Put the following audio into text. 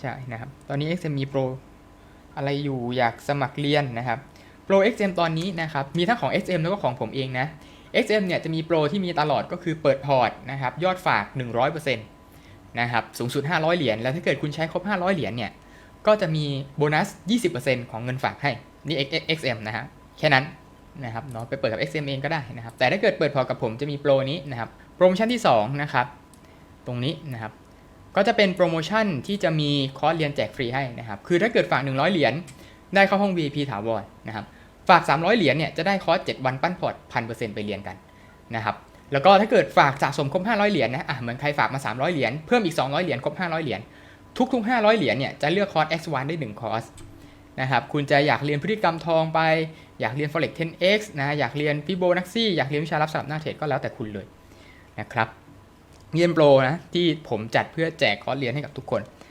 ใช่นะครับ ตอนนี้ XM มีโปรอะไรอยู่อยากสมัครเรียนนะครับโปร XM ตอนนี้นะครับ มีทั้งของ XM แล้วก็ของผมเองนะ XM เนี่ยจะมีโปรที่มีตลอดก็คือเปิดพอร์ตนะครับ ยอดฝาก 100%นะครับ สูงสุด 500 เหรียญ แล้วถ้าเกิดคุณใช้ครบ 500 เหรียญเนี่ย ก็จะมีโบนัส 20%ของเงินฝากให้ นี่ XM นะฮะ แค่นั้นนะครับเนาะ ไปเปิดกับ XM เองก็ได้นะครับ แต่ถ้าเกิดเปิดพอร์ตกับผมจะมีโปรนี้นะครับ โปรโมชั่นที่ 2 นะครับ ตรงนี้นะครับ ก็จะเป็นโปรโมชั่นที่จะมีคอร์สเรียนแจกฟรีให้นะครับ คือถ้าเกิดฝาก 100 เหรียญได้เข้าห้อง VIP ถาวรนะครับ ฝาก 300 เหรียญเนี่ยจะได้คอร์ส 7 วันปั้นพอร์ต1,000%ไปเรียนกันนะครับ แล้วก็ถ้าเกิดฝากสะสมครบ 500 เหรียญนะ อะเหมือนใครฝากมา 300 เหรียญ เพิ่มอีก 200 เหรียญครบ 500 เหรียญ ทุกๆ 500 เหรียญเนี่ยจะเลือกคอร์ส X1 ได้ 1 คอร์สนะครับ คุณจะอยากเรียนพฤติกรรมทองไป อยากเรียน Forex 10x นะ อยากเรียน Fibonacci อยากเรียนวิชารับสลับหน้าเทรดก็แล้วแต่คุณเลยนะครับ เยี่ยมโปรนะที่ผมจัดเพื่อแจกคอร์สเรียนให้กับทุกคน